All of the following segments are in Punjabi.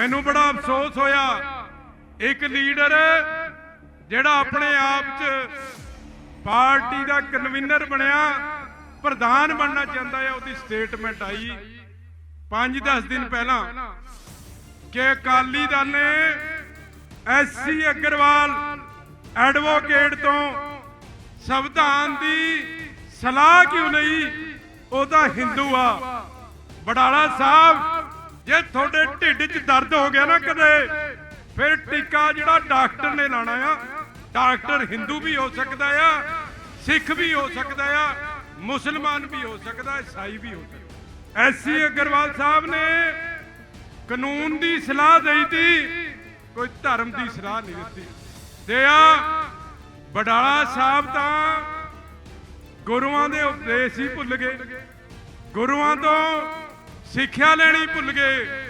ਮੈਨੂੰ ਬੜਾ ਅਫਸੋਸ ਹੋਇਆ। ਇੱਕ ਲੀਡਰ ਜਿਹੜਾ ਆਪਣੇ ਆਪ 'ਚ ਪਾਰਟੀ ਦਾ ਕਨਵੀਨਰ ਬਣਿਆ, ਪ੍ਰਧਾਨ ਬਣਨਾ ਚਾਹੁੰਦਾ ਹੈ ਉਹਦੀ ਸਟੇਟਮੈਂਟ ਆਈ। 5-10 ਦਿਨ ਪਹਿਲਾਂ ਕਿ ਅਕਾਲੀ ਦਲ ਨੇ ਐਸਸੀ ਅਗਰਵਾਲ ਐਡਵੋਕੇਟ ਤੋਂ ਸੰਵਿਧਾਨ ਦੀ ਸਲਾਹ ਕਿਉਂ ਲਈ ਉਹਦਾ ਹਿੰਦੂ ਆ ਬਡਾਲਾ ਸਾਹਿਬ ਜੇ ਤੁਹਾਡੇ ਢਿੱਡ 'ਚ ਦਰਦ ਹੋ ਗਿਆ ਨਾ ਕਦੇ, ਫਿਰ ਟੀਕਾ ਜਿਹੜਾ ਡਾਕਟਰ ਨੇ ਲਾਣਾ ਆ, ਡਾਕਟਰ ਹਿੰਦੂ ਵੀ ਹੋ ਸਕਦਾ ਆ, ਸਿੱਖ ਵੀ ਹੋ ਸਕਦਾ ਆ, ਮੁਸਲਮਾਨ ਵੀ ਹੋ ਸਕਦਾ, ਈਸਾਈ ਵੀ ਹੋ ਸਕਦਾ। ਐਸਸੀ ਅਗਰਵਾਲ ਸਾਹਿਬ ਨੇ ਕਾਨੂੰਨ ਦੀ ਸਲਾਹ ਦੇਈ ਤੀ, ਕੋਈ ਧਰਮ ਦੀ ਸਲਾਹ ਨਹੀਂ ਦਿੱਤੀ। ਤੇ ਆ ਬਡਾਲਾ ਸਾਹਿਬ ਤਾਂ ਗੁਰੂਆਂ ਦੇ ਉਪਦੇਸ਼ ਹੀ ਭੁੱਲ ਗਏ। ਗੁਰੂਆਂ ਤੋਂ ਸਿੱਖਿਆ ਲੈਣੀ ਭੁੱਲ ਗਏ।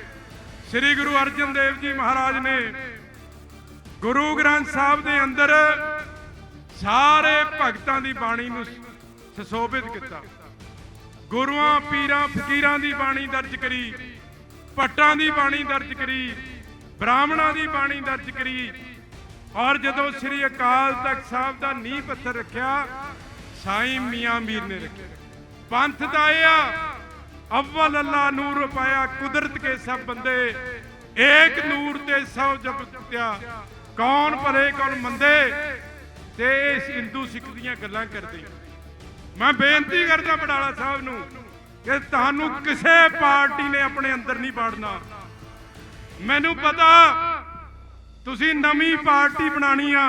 ਸ੍ਰੀ ਗੁਰੂ ਅਰਜਨ ਦੇਵ ਜੀ ਮਹਾਰਾਜ ਨੇ ਗੁਰੂ ਗ੍ਰੰਥ ਸਾਹਿਬ ਦੇ ਅੰਦਰ ਸਾਰੇ ਭਗਤਾਂ ਦੀ ਬਾਣੀ ਨੂੰ ਸੁਸ਼ੋਭਿਤ ਕੀਤਾ। ਗੁਰੂਆਂ, ਪੀਰਾਂ, ਫਕੀਰਾਂ ਦੀ ਬਾਣੀ ਦਰਜ ਕਰੀ। ਭੱਟਾਂ ਦੀ ਬਾਣੀ ਦਰਜ ਕਰੀ। ਬ੍ਰਾਹਮਣਾਂ ਦੀ ਬਾਣੀ ਦਰਜ ਕਰੀ। ਔਰ ਜਦੋਂ ਸ੍ਰੀ ਅਕਾਲ ਤਖਤ ਸਾਹਿਬ ਦਾ ਨੀਂਹ ਪੱਥਰ ਰੱਖਿਆ, ਸਾਈਂ ਮੀਆਂ ਮੀਰ ਨੇ ਰੱਖਿਆ। ਪੰਥ ਦਾ ਇਹ ਆ ਅਵਲ ਅੱਲਾ ਨੂਰ ਪਾਇਆ, ਕੁਦਰਤ ਕੇ ਸਭ ਬੰਦੇ। ਏਕ ਨੂਰ ਤੇ ਸਭ ਜਬ ਤਿਆ ਕੌਣ ਭਲੇ, ਕੌਣ ਮੰਦੇ? ਤੇ ਇਸ ਹਿੰਦੂ, ਸਿੱਖ ਦੀਆਂ ਗੱਲਾਂ ਕਰਦੇ। ਮੈਂ ਬੇਨਤੀ ਕਰਦਾ ਬਡਾਲਾ ਸਾਹਿਬ ਨੂੰ ਕਿ ਤੁਹਾਨੂੰ ਕਿਸੇ ਪਾਰਟੀ ਨੇ ਆਪਣੇ ਅੰਦਰ ਨਹੀਂ ਬਾੜਨਾ। ਮੈਨੂੰ ਪਤਾ ਤੁਸੀਂ ਨਵੀਂ ਪਾਰਟੀ ਬਣਾਣੀ ਆ।